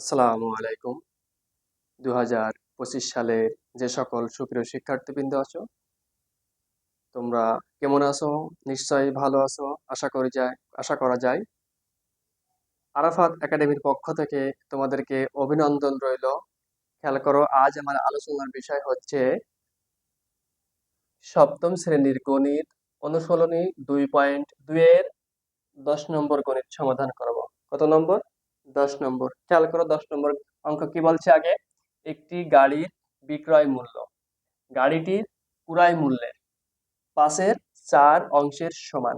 আসসালামু আলাইকুম। দু হাজার পঁচিশ সালে যে সকল সুপ্রিয় শিক্ষার্থীবৃন্দ আছো, তোমরা কেমন আছো? নিশ্চয়ই ভালো আছো, আশা করি যায়, আশা করা যায়। আরাফাত একাডেমির পক্ষ থেকে তোমাদেরকে অভিনন্দন রইল। খেয়াল করো, আজ আমার আলোচনার বিষয় হচ্ছে সপ্তম শ্রেণির গণিত অনুশীলনী দুই পয়েন্ট দুইয়ের দশ নম্বর গণিত সমাধান করব। কত নম্বর? দশ নম্বর। খেয়াল করো দশ নম্বর অঙ্ক কি বলছে আগে? একটি গাড়ির বিক্রয় মূল্য। গাড়িটির ক্রয় মূল্যের পাশের চার অংশের সমান।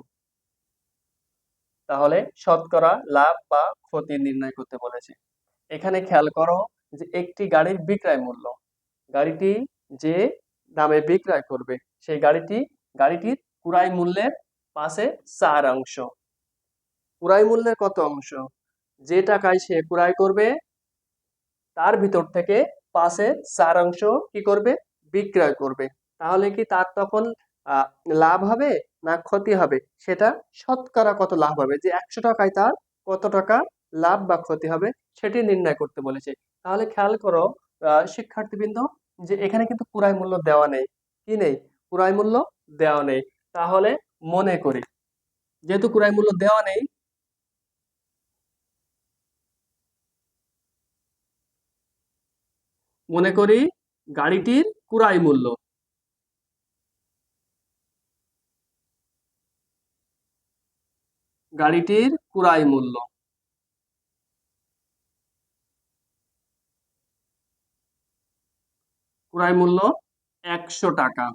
তাহলে শতকরা লাভ বা ক্ষতি নির্ণয় করতে বলেছে। এখানে খেয়াল করো যে একটি গাড়ির বিক্রয় মূল্য। গাড়িটি যে দামে বিক্রয় করবে, সেই গাড়িটি, গাড়িটির ক্রয় মূল্যের পাশে চার অংশ। ক্রয় মূল্যের কত অংশ? যে টাকায় সে ক্রয় করবে, তার ভিতর থেকে পাশে চার অংশ কি করবে? বিক্রয় করবে। তাহলে কি তার তখন লাভ হবে না ক্ষতি হবে? সেটা শতকরা কত লাভ হবে? যে একশো টাকায় তার কত টাকা লাভ বা ক্ষতি হবে, সেটি নির্ণয় করতে বলেছে। তাহলে খেয়াল করো শিক্ষার্থীবৃন্দ, যে এখানে কিন্তু ক্রয় মূল্য দেওয়া নেই। কি নেই? ক্রয় মূল্য দেওয়া নেই। তাহলে মনে করি, যেহেতু ক্রয় মূল্য দেওয়া নেই মনে করি গাড়িটির ক্রয় মূল্য। গাড়িটির ক্রয় মূল্য। ক্রয় মূল্য একশো টাকা।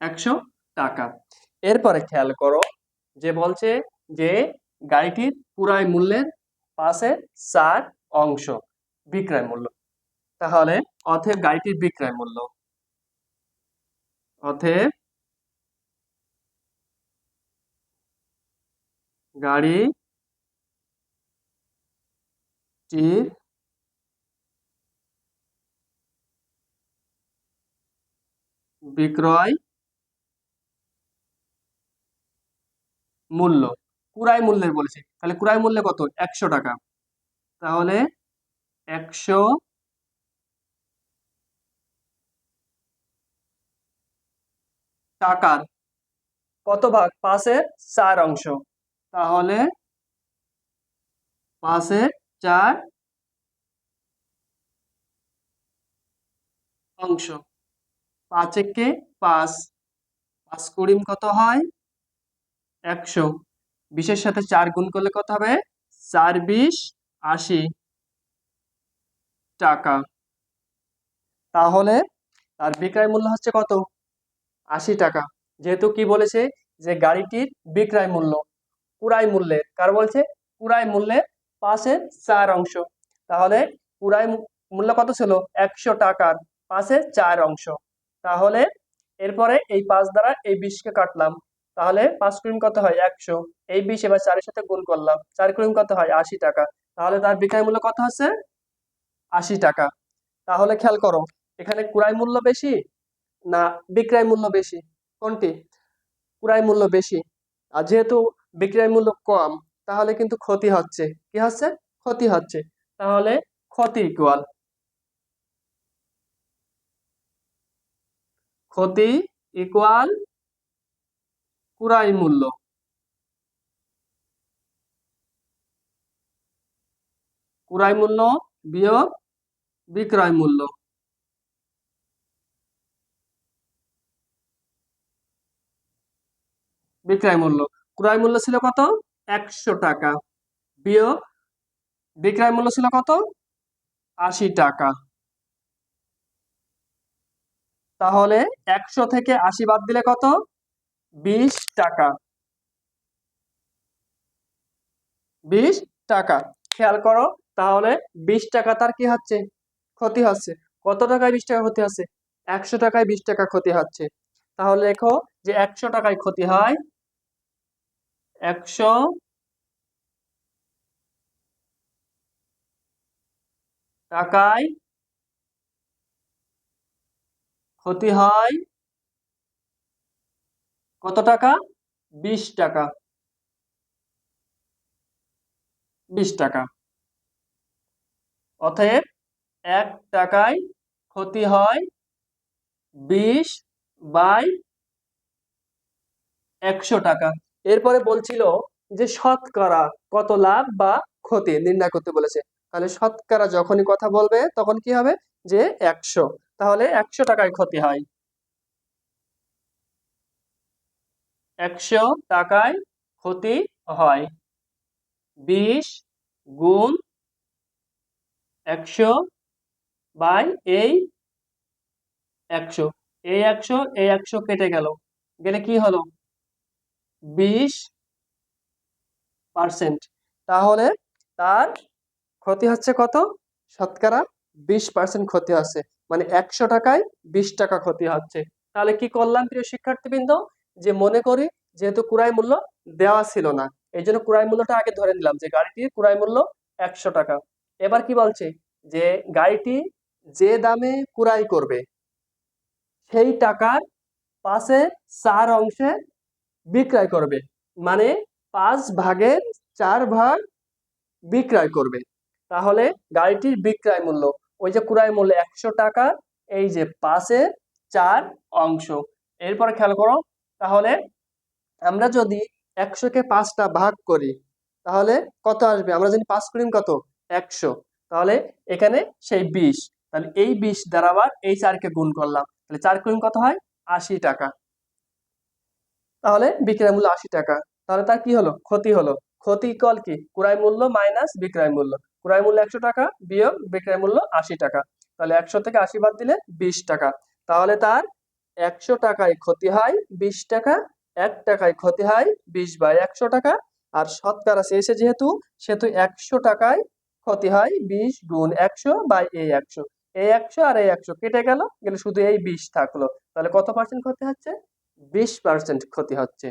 একশো টাকা। এরপরে খেয়াল করো যে বলছে যে গাড়িটির ক্রয় মূল্যের পাশে চার অংশ বিক্রয় মূল্য। তাহলে অথেব গাড়িটির বিক্রয় মূল্য। অথেব গাড়িটির বিক্রয় মূল্য। কুড়াই মূল্যের বলেছে। তাহলে কুড়াই মূল্য কত? একশো টাকা। তাহলে একশো টাকার কত ভাগ? পাশের চার অংশ। তাহলে পাশের চার অংশ। পাঁচ একে পাঁচ। পাঁচ কুড়িম কত হয়? একশো। বিশের সাথে চার গুণ করলে কত হবে? চার বিশ আশি টাকা। তাহলে তার বিক্রয় মূল্য হচ্ছে কত? আশি টাকা। যেহেতু কি বলেছে? যে গাড়িটির বিক্রয় মূল্য পুরাই মূল্যের। কার বলছে? পুরাই মূল্যের পাশের চার অংশ। তাহলে পুরাই মূল্য কত ছিল? একশো টাকার পাশে চার অংশ। তাহলে এরপরে এই পাঁচ দ্বারা এই বিশকে কাটলাম। তাহলে পাঁচ ক্রিম কত হয়? একশো। এই বিশ এবার চারের সাথে গুণ করলাম। চার ক্রিম কত হয়? আশি টাকা। তাহলে তার বিক্রয় মূল্য কত হচ্ছে? আশি টাকা। তাহলে খেয়াল করো, এখানে ক্রয় মূল্য বেশি না বিক্রয় মূল্য বেশি? কোনটি? ক্রয় মূল্য বেশি। আর যেহেতু বিক্রয় মূল্য কম, তাহলে কিন্তু ক্ষতি হচ্ছে। কি হচ্ছে? ক্ষতি হচ্ছে। তাহলে ক্ষতি ইকুয়াল ক্ষতি ইকুয়াল ক্রয় মূল্য। ক্রয় মূল্য বিয়োগ বিক্রয় মূল্য। বিক্রয় মূল্য। ক্রয় মূল্য ছিল কত? একশো টাকা। বিয়োগ বিক্রয় মূল্য ছিল কত? আশি টাকা। তাহলে একশো থেকে আশি বাদ দিলে কত? বিশ টাকা। বিশ টাকা। খেয়াল করো, তাহলে বিশ টাকা তার কি হচ্ছে? ক্ষতি হচ্ছে। কত টাকায় বিশ টাকা ক্ষতি হচ্ছে? একশো টাকায় বিশ টাকা ক্ষতি হচ্ছে। তাহলে লেখো যে একশো টাকায় ক্ষতি হয়, একশো টাকায় ক্ষতি হয় কত টাকা? বিশ টাকা। বিশ টাকা। অতএব এক টাকায় ক্ষতি হয় বিশ বাই একশো টাকা। এরপরে বলছিল যে শতকরা কত লাভ বা ক্ষতি নির্ণয় করতে বলেছে। তাহলে শতকরা যখনই কথা বলবে তখন কি হবে? যে একশো। তাহলে একশো টাকায় ক্ষতি হয়। একশো টাকায় ক্ষতি হয়। বিশ গুণ একশো বাই এই একশো। এই একশো এই একশো কেটে গেল। গেলে কি হলো? বিশ পার্সেন্ট। তাহলে তার ক্ষতি হচ্ছে কত? শতকরা বিশ পার্সেন্ট ক্ষতি হচ্ছে। মানে একশো টাকায় বিশ টাকা ক্ষতি হচ্ছে। তাহলে কি করলাম প্রিয় শিক্ষার্থীবৃন্দ? যে মনে করি যেহেতু ক্রয় মূল্য দেওয়া ছিল না, এই জন্য ক্রয় মূল্যটা আগে ধরে নিলাম যে গাড়িটির ক্রয় মূল্য একশো টাকা। এবার কি বলছে? যে গাড়িটি যে দামে ক্রয় করবে, সেই টাকার পাশে চার অংশে বিক্রয় করবে মানে পাঁচ ভাগের চার ভাগ বিক্রয় করবে। তাহলে গাড়িটির বিক্রয় মূল্য, ওই যে ক্রয় মূল্য একশো টাকা এই যে পাশে চার অংশ। এরপরে খেয়াল করো তাহলে আমরা যদি একশোকে পাঁচটা ভাগ করি, তাহলে কত আসবে? আমরা যদি পাঁচ করি কত? একশো। তাহলে এখানে সেই বিশ। তাহলে এই বিশ দ্বারা আবার এই চারকে গুণ করলাম। তাহলে চার কুড়ি কত হয়? আশি টাকা। তাহলে বিক্রয় মূল্য আশি টাকা। তাহলে তার কি হলো? ক্ষতি হলো। ক্ষতি কল কি? ক্রয় মূল্য মাইনাস বিক্রয় মূল্য। ক্রয় মূল্য একশো টাকা, বিয়োগ বিক্রয় মূল্য আশি টাকা। তাহলে একশো থেকে আশি বাদ দিলে বিশ টাকা। তাহলে তার একশো টাকায় ক্ষতি হয়, বিশ টাকা, এক টাকায় ক্ষতি হয়, বিশ বাই একশো টাকা। আর শতকরা শেষে যেহেতু, সেহেতু একশো টাকায় ক্ষতি হয়, বিশ গুণ একশো বাই এই একশো। এই একশো আর এই একশো কেটে গেল, গেলে শুধু এই বিশ থাকল। তাহলে কত পার্সেন্ট ক্ষতি হচ্ছে? বিশ পার্সেন্ট ক্ষতি হচ্ছে।